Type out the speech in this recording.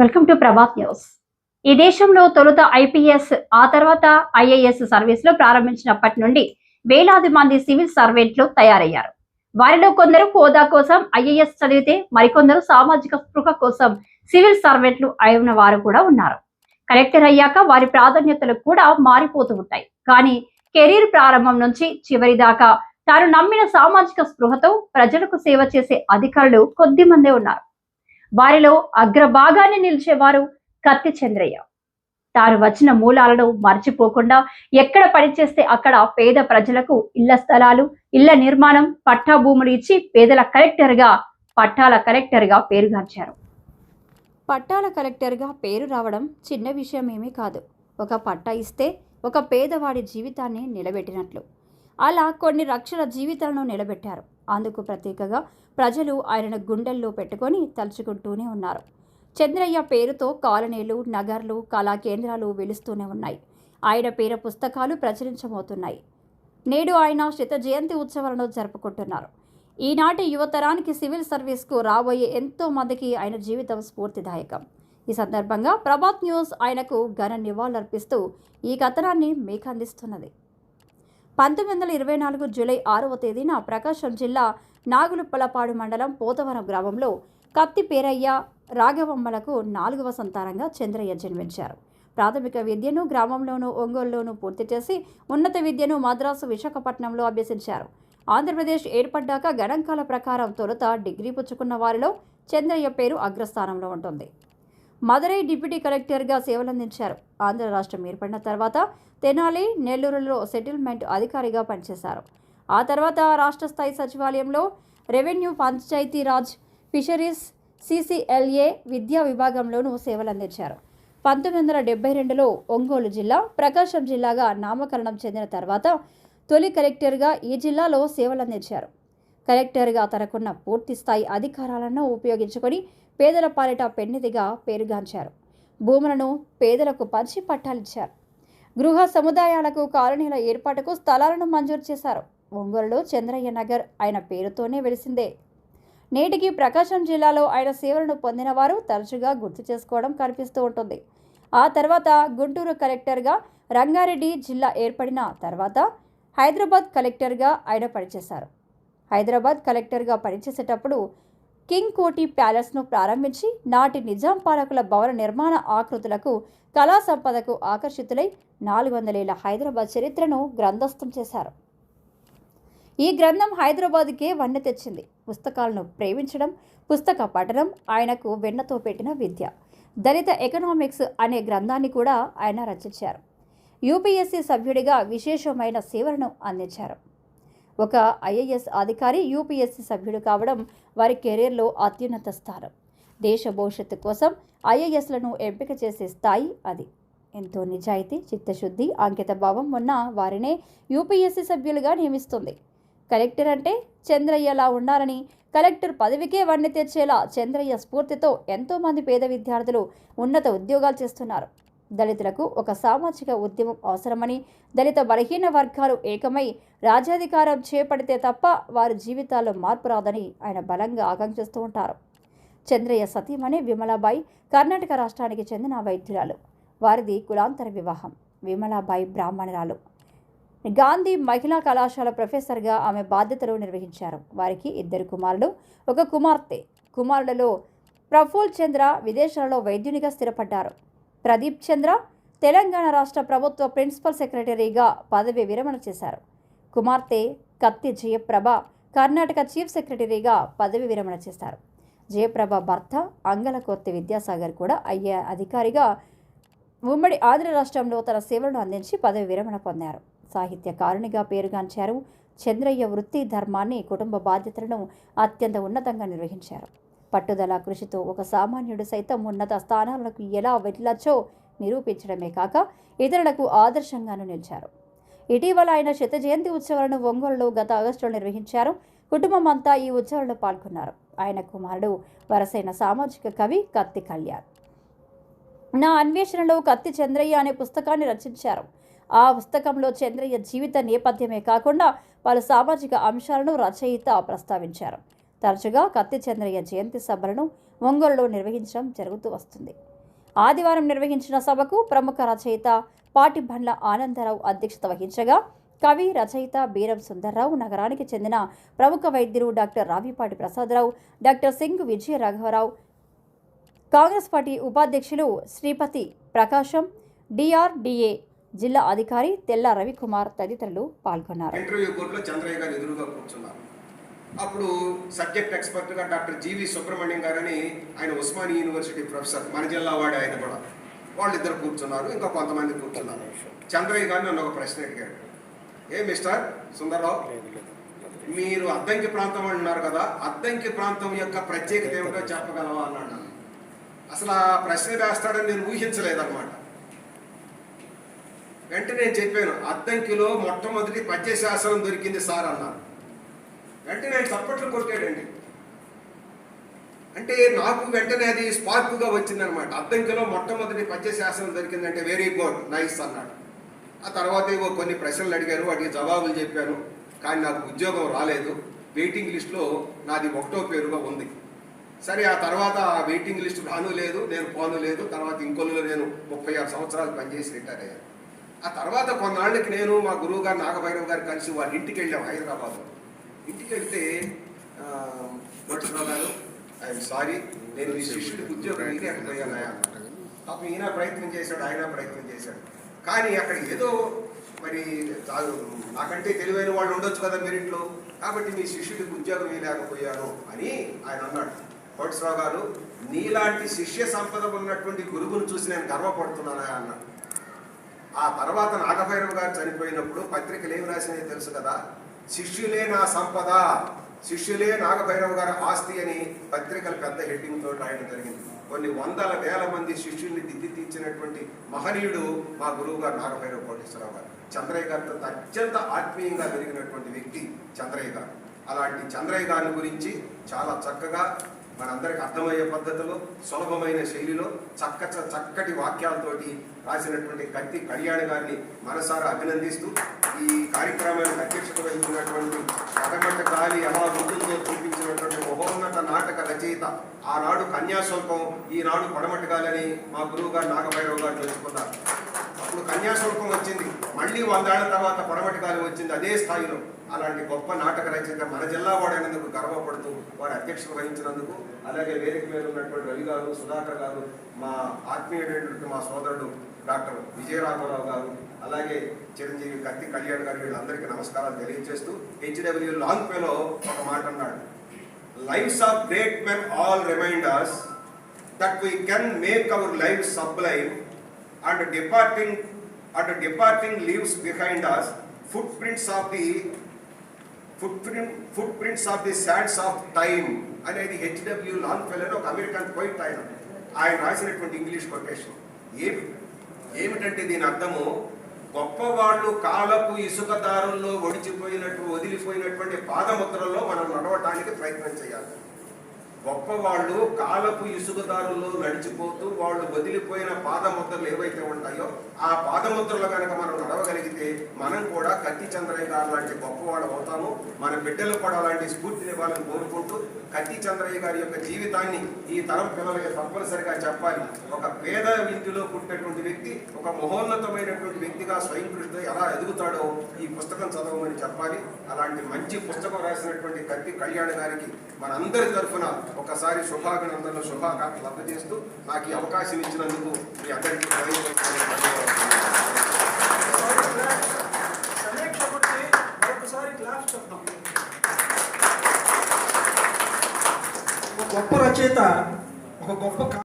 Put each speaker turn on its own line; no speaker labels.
Welcome to Prabhat news. ఈ దేశంలో తొలుత ఐపీఎస్ ఆ తర్వాత ఐఏఎస్ సర్వీసులు ప్రారంభించినప్పటి నుండి వేలాది మంది సివిల్ సర్వెంట్లు తయారయ్యారు. వారిలో కొందరు హోదా కోసం ఐఏఎస్ చదివితే మరికొందరు సామాజిక స్పృహ కోసం సివిల్ సర్వెంట్లు అయిన వారు కూడా ఉన్నారు. కలెక్టర్ అయ్యాక వారి ప్రాధాన్యతలు కూడా మారిపోతూ ఉంటాయి. కానీ కెరీర్ ప్రారంభం నుంచి చివరి దాకా తాను నమ్మిన సామాజిక స్పృహతో ప్రజలకు సేవ చేసే అధికారులు కొద్ది మందే ఉన్నారు. వారిలో అగ్రభాగాన్ని నిలిచేవారు కత్తి చంద్రయ్య తాను వచ్చిన మూలాలను మర్చిపోకుండా ఎక్కడ పనిచేస్తే అక్కడ పేద ప్రజలకు ఇళ్ళ స్థలాలు ఇళ్ళ నిర్మాణం పట్టా భూములు ఇచ్చి పేదల కలెక్టర్గా పట్టాల కలెక్టర్గా పేరుగాంచారు
పట్టాల కలెక్టర్గా పేరు రావడం చిన్న విషయం ఏమీ కాదు. ఒక పట్టా ఇస్తే ఒక పేదవాడి జీవితాన్ని నిలబెట్టినట్లు. అలా కొన్ని లక్షల జీవితాలను నిలబెట్టారు. అందుకు ప్రత్యేకగా ప్రజలు ఆయనను గుండెల్లో పెట్టుకొని తలుచుకుంటూనే ఉన్నారు. చంద్రయ్య పేరుతో కాలనీలు నగర్లు కళా కేంద్రాలు వెలుస్తూనే ఉన్నాయి. ఆయన పేర పుస్తకాలు ప్రచురించబోతున్నాయి. నేడు ఆయన శత జయంతి ఉత్సవాలను జరుపుకుంటున్నారు. ఈనాటి యువతరానికి సివిల్ సర్వీస్కు రాబోయే ఎంతో మందికి ఆయన జీవితం స్ఫూర్తిదాయకం. ఈ సందర్భంగా ప్రభాత్ న్యూస్ ఆయనకు ఘన నివాళులర్పిస్తూ ఈ కథనాన్ని మీకు అందిస్తున్నది పంతొమ్మిది వందల ఇరవై నాలుగు జూలై ఆరవ తేదీన ప్రకాశం జిల్లా నాగులుప్పలపాడు మండలం పోతవరం గ్రామంలో కత్తి పేరయ్య రాఘవమ్మలకు నాలుగవ సంతానంగా చంద్రయ్య జన్మించారు. ప్రాథమిక విద్యను గ్రామంలోనూ ఒంగోలులోనూ పూర్తి చేసి ఉన్నత విద్యను మద్రాసు విశాఖపట్నంలో అభ్యసించారు. ఆంధ్రప్రదేశ్ ఏర్పడ్డాక గణాంకాల ప్రకారం తొలుత డిగ్రీ పుచ్చుకున్న వారిలో చంద్రయ్య పేరు అగ్రస్థానంలో ఉంటుంది. మదురై డిప్యూటీ కలెక్టర్గా సేవలందించారు. ఆంధ్ర రాష్ట్రం ఏర్పడిన తర్వాత తెనాలి నెల్లూరులో సెటిల్మెంట్ అధికారిగా పనిచేశారు. ఆ తర్వాత రాష్ట్ర స్థాయి సచివాలయంలో రెవెన్యూ పంచాయతీరాజ్ ఫిషరీస్ సిసిఎల్ఏ విద్యా విభాగంలోనూ సేవలందించారు. పంతొమ్మిది వందల డెబ్బై రెండులో ఒంగోలు జిల్లా ప్రకాశం జిల్లాగా నామకరణం చెందిన తర్వాత తొలి కలెక్టర్గా ఈ జిల్లాలో సేవలందించారు. కలెక్టర్గా తనకున్న పూర్తి స్థాయి అధికారాలను ఉపయోగించుకొని పేదల పాలిట పెన్నిదిగా పేరుగాంచారు. భూములను పేదలకు పంచి పట్టాలిచ్చారు. గృహ సముదాయాలకు కాలనీల ఏర్పాటుకు స్థలాలను మంజూరు చేశారు. ఒంగోలులో చంద్రయ్య నగర్ ఆయన పేరుతోనే వెలిసిందే. నేటికి ప్రకాశం జిల్లాలో ఆయన సేవలను పొందిన వారు తరచుగా గుర్తు చేసుకోవడం కనిపిస్తూ ఉంటుంది. ఆ తర్వాత గుంటూరు కలెక్టర్గా రంగారెడ్డి జిల్లా ఏర్పడిన తర్వాత హైదరాబాద్ కలెక్టర్గా ఆయన పనిచేశారు. హైదరాబాద్ కలెక్టర్గా పనిచేసేటప్పుడు కింగ్ కోటి ప్యాలెస్ను ప్రారంభించి నాటి నిజాం పాలకుల భవన నిర్మాణ ఆకృతులకు కళా సంపదకు ఆకర్షితులై నాలుగు వందలేళ్ళ హైదరాబాద్ చరిత్రను గ్రంథస్థం చేశారు. ఈ గ్రంథం హైదరాబాద్కే వన్నె తెచ్చింది. పుస్తకాలను ప్రేమించడం పుస్తక పఠనం ఆయనకు వెన్నతో పెట్టిన విద్య. దళిత ఎకనామిక్స్ అనే గ్రంథాన్ని కూడా ఆయన రచించారు. యూపీఎస్సీ సభ్యుడిగా విశేషమైన సేవలను అందించారు. ఒక ఐఏఎస్ అధికారి యూపీఎస్సీ సభ్యుడు కావడం వారి కెరీర్లో అత్యున్నత స్థానం. దేశ భవిష్యత్తు కోసం ఐఏఎస్లను ఎంపిక చేసే స్థాయి అది. ఎంతో నిజాయితీ చిత్తశుద్ధి అంకిత భావం ఉన్న వారినే యూపీఎస్సీ సభ్యులుగా నియమిస్తుంది. కలెక్టర్ అంటే చంద్రయ్యలా ఉండాలని కలెక్టర్ పదవికే వన్నె తెచ్చేలా చంద్రయ్య స్ఫూర్తితో ఎంతోమంది పేద విద్యార్థులు ఉన్నత ఉద్యోగాలు చేస్తున్నారు. దళితులకు ఒక సామాజిక ఉద్యమం అవసరమని దళిత బలహీన వర్గాలు ఏకమై రాజ్యాధికారం చేపడితే తప్ప వారి జీవితాల్లో మార్పు రాదని ఆయన బలంగా ఆకాంక్షిస్తూ ఉంటారు. చంద్రయ్య సతీమణి విమలాబాయి కర్ణాటక రాష్ట్రానికి చెందిన వైద్యురాలు. వారిది కులాంతర వివాహం. విమలాబాయి బ్రాహ్మణురాలు. గాంధీ మహిళా కళాశాల ప్రొఫెసర్గా ఆమె బాధ్యతలు నిర్వహించారు. వారికి ఇద్దరు కుమారులు ఒక కుమార్తె. కుమారులలో ప్రఫుల్ చంద్ర విదేశాలలో వైద్యునిగా స్థిరపడ్డారు. ప్రదీప్ చంద్ర తెలంగాణ రాష్ట్ర ప్రభుత్వ ప్రిన్సిపల్ సెక్రటరీగా పదవి విరమణ చేశారు. కుమార్తె కత్తి జయప్రభ కర్ణాటక చీఫ్ సెక్రటరీగా పదవి విరమణ చేశారు జయప్రభ భర్త అంగలకొత్తి విద్యాసాగర్ కూడా అయ్యే అధికారిగా ఉమ్మడి ఆంధ్ర రాష్ట్రంలో తన సేవలను అందించి పదవి విరమణ పొందారు. సాహిత్యకారునిగా పేరుగాంచారు. చంద్రయ్య వృత్తి ధర్మాన్ని కుటుంబ బాధ్యతలను అత్యంత ఉన్నతంగా నిర్వహించారు. పట్టుదల కృషితో ఒక సామాన్యుడు సైతం ఉన్నత స్థానాలకు ఎలా వెళ్ళచ్చో నిరూపించడమే కాక ఇతరులకు ఆదర్శంగాను నిలిచారు. ఇటీవల ఆయన శత జయంతి ఉత్సవాలను ఒంగోలులో గత ఆగస్టులో నిర్వహించారు. కుటుంబం అంతా ఈ ఉత్సవాల్లో పాల్గొన్నారు. ఆయన కుమారుడు వరసైన సామాజిక కవి కత్తి కళ్యాణ్. నా అన్వేషణలో కత్తి చంద్రయ్య అనే పుస్తకాన్ని రచించారు. ఆ పుస్తకంలో చంద్రయ్య జీవిత నేపథ్యమే కాకుండా పలు సామాజిక అంశాలను రచయిత ప్రస్తావించారు. తరచుగా కత్తి చంద్రయ్య జయంతి సభలను ఒంగోలులో నిర్వహించడం జరుగుతూ వస్తుంది. ఆదివారం నిర్వహించిన సభకు ప్రముఖ రచయిత పాటిబండ్ల ఆనందరావు అధ్యక్షత వహించగా కవి రచయిత బీరం సుందర్రావు నగరానికి చెందిన ప్రముఖ వైద్యులు డాక్టర్ రావిపాటి ప్రసాదరావు డాక్టర్ సింగ్ విజయ రాఘవరావు కాంగ్రెస్ పార్టీ ఉపాధ్యక్షులు శ్రీపతి ప్రకాశం డిఆర్డిఏ జిల్లా అధికారి తెల్ల రవికుమార్ తదితరులు పాల్గొన్నారు.
అప్పుడు సబ్జెక్ట్ ఎక్స్పర్ట్గా డాక్టర్ జీవి సుబ్రహ్మణ్యం గారని ఆయన ఉస్మాని యూనివర్సిటీ ప్రొఫెసర్. మన జిల్లా వాడే ఆయన కూడా. వాళ్ళిద్దరు కూర్చున్నారు. ఇంకా కొంతమంది కూర్చున్నారు. చంద్రయ్య గారు నన్ను ఒక ప్రశ్న అడిగాడు ఏ మిస్టర్ సుందర్రావు? మీరు అద్దంకి ప్రాంతం అంటున్నారు కదా అద్దంకి ప్రాంతం యొక్క ప్రత్యేకత ఏమిటో చెప్పగలవా అన్నాడు. అసలు ఆ ప్రశ్న వేస్తాడని నేను ఊహించలేదన్నమాట. వెంటనే నేను చెప్పాను అద్దంకిలో మొట్టమొదటి పద్యశాసనం దొరికింది సార్ అన్నారు. వెంటనే చప్పట్లు కొట్టాడండి. అంటే నాకు వెంటనే అది స్పార్క్గా వచ్చిందనమాట. అద్దంకిలో మొట్టమొదటి పద్యశాసనం దొరికిందంటే వెరీ గుడ్ నైస్ అన్నాడు. ఆ తర్వాత ఏవో కొన్ని ప్రశ్నలు అడిగారు వాటికి జవాబులు చెప్పాను కానీ నాకు ఉద్యోగం రాలేదు. వెయిటింగ్ లిస్ట్లో నాది ఒకటో పేరుగా ఉంది. సరే ఆ తర్వాత ఆ వెయిటింగ్ లిస్ట్ రాను లేదు నేను పోను లేదు. తర్వాత ఇంకొల్లులో నేను ముప్పై ఆరు సంవత్సరాలు పనిచేసి రిటైర్ అయ్యాను. ఆ తర్వాత కొన్నాళ్ళకి నేను మా గురువు గారు నాగభైరవ్ గారు కలిసి వాళ్ళ ఇంటికి వెళ్ళాం హైదరాబాద్లో. ఇంటికి వెళ్తే నరసింహరావు గారు ఐఎమ్ సారీ నేను మీ శిష్యుడికి ఉద్యోగం ఇవ్వలేకపోయాను అన్నాడు పాపం ఈయన ప్రయత్నం చేశాడు ఆయన ప్రయత్నం చేశాడు. కానీ అక్కడ ఏదో మరి నాకంటే తెలివైన వాళ్ళు ఉండొచ్చు కదా మీరింట్లో. కాబట్టి మీ శిష్యుడికి ఉద్యోగం ఇవ్వలేకపోయాను అని ఆయన అన్నాడు. కోటశ్రావు గారు నీలాంటి శిష్య సంపద ఉన్నటువంటి గురువును చూసి నేను గర్వపడుతున్నానా అన్నాడు. ఆ తర్వాత నాగభైరవ్ గారు చనిపోయినప్పుడు పత్రికలు ఏమి రాసినాయో తెలుసు కదా శిష్యులే నా సంపద శిష్యులే నాగభైరవ గారి ఆస్తి అని పత్రికలు పెద్ద హెడ్డింగ్ తోటి రాయడం జరిగింది. కొన్ని వందల వేల మంది శిష్యుల్ని దిద్ది తీర్చినటువంటి మహనీయుడు మా గురువు గారు నాగభైరవ కోటేశ్వరరావు గారు. చంద్రయ్య గారితో అత్యంత ఆత్మీయంగా పెరిగినటువంటి వ్యక్తి చంద్రయ్య గారు. అలాంటి చంద్రయ్య గారి గురించి చాలా చక్కగా మనందరికి అర్థమయ్యే పద్ధతిలో సులభమైన శైలిలో చక్క చక్కటి వాక్యాలతోటి రాసినటువంటి కత్తి కళ్యాణ్ గారిని మనసారా అభినందిస్తూ ఈ కార్యక్రమానికి అధ్యక్షత వహించినటువంటి పదమట్ట గాలి ఎలా ఉంటుందో చూపించినటువంటి మహోన్నత నాటక రచయిత ఆనాడు కన్యాశుల్కం ఈనాడు పడమట్ట గాలని మా గురువు గారు నాగభైరవ్ గారు తెలుసుకున్నారు. అప్పుడు కన్యాశుల్కం వచ్చింది. మళ్ళీ వందేళ్ళ తర్వాత పడమటి గాలి వచ్చింది. అదే స్థాయిలో. అలాంటి గొప్ప నాటక రచయిత మన జిల్లా వాడైనందుకు గర్వపడుతూ వారి అధ్యక్షత వహించినందుకు అలాగే వేదిక మీద ఉన్నటువంటి రవి గారు సుధాకర్ గారు మా ఆత్మీయుడైనటువంటి మా సోదరుడు డాక్టర్ విజయరాఘవరావు గారు అలాగే చిరంజీవి కత్తి కళ్యాణ్ గారు వీళ్ళందరికీ నమస్కారాలు తెలియజేస్తూ హెచ్డబ్ల్యూ లాంగ్ పేలో ఒక మాట అన్నాడు. Lives of great men all reminders make our live make and departing and departing leaves behind us footprints of the footprint footprints of the sands of time అనేది హెచ్డబ్ల్యూ లాంగ్ ఫెల్ ఒక American poet ఆయన. ఆయన రాసినటువంటి English quotation ఏమి ఏమిటంటే దీని అర్థము? గొప్పవాళ్ళు కాలపు ఇసుక దారుల్లో ఒడిచిపోయినట్టు వదిలిపోయినటువంటి పాదముద్రల్లో మనం నడవటానికి ప్రయత్నం చేయాలి. గొప్పవాళ్ళు కాలపు ఇసుకదారుల్లో నడిచిపోతూ వాళ్ళు వదిలిపోయిన పాదముద్రలు ఏవైతే ఉంటాయో ఆ పాదముద్రలు కనుక మనం నడవగలిగితే మనం కూడా కత్తి చంద్రయ్య గారు లాంటి గొప్పవాళ్ళు అవుతాము. మన బిడ్డలు కూడా అలాంటి స్ఫూర్తినివ్వాలని కోరుకుంటూ కత్తి చంద్రయ్య గారి యొక్క జీవితాన్ని ఈ తరం పిల్లలకి తప్పనిసరిగా చెప్పాలి. ఒక పేద ఇంటిలో పుట్టినటువంటి వ్యక్తి ఒక మహోన్నతమైనటువంటి వ్యక్తిగా స్వయం కృషితో ఎలా ఎదుగుతాడో ఈ పుస్తకం చదవమని చెప్పాలి. అలాంటి మంచి పుస్తకం రాసినటువంటి కత్తి కళ్యాణ్ గారికి మనందరి తరఫున ఒకసారి శుభాభినందనలు శుభాకాంక్షలు అందజేస్తూ నాకు ఈ అవకాశం ఇచ్చినందుకు మీ అందరికీ
ఒక గొప్ప రచయిత ఒక గొప్ప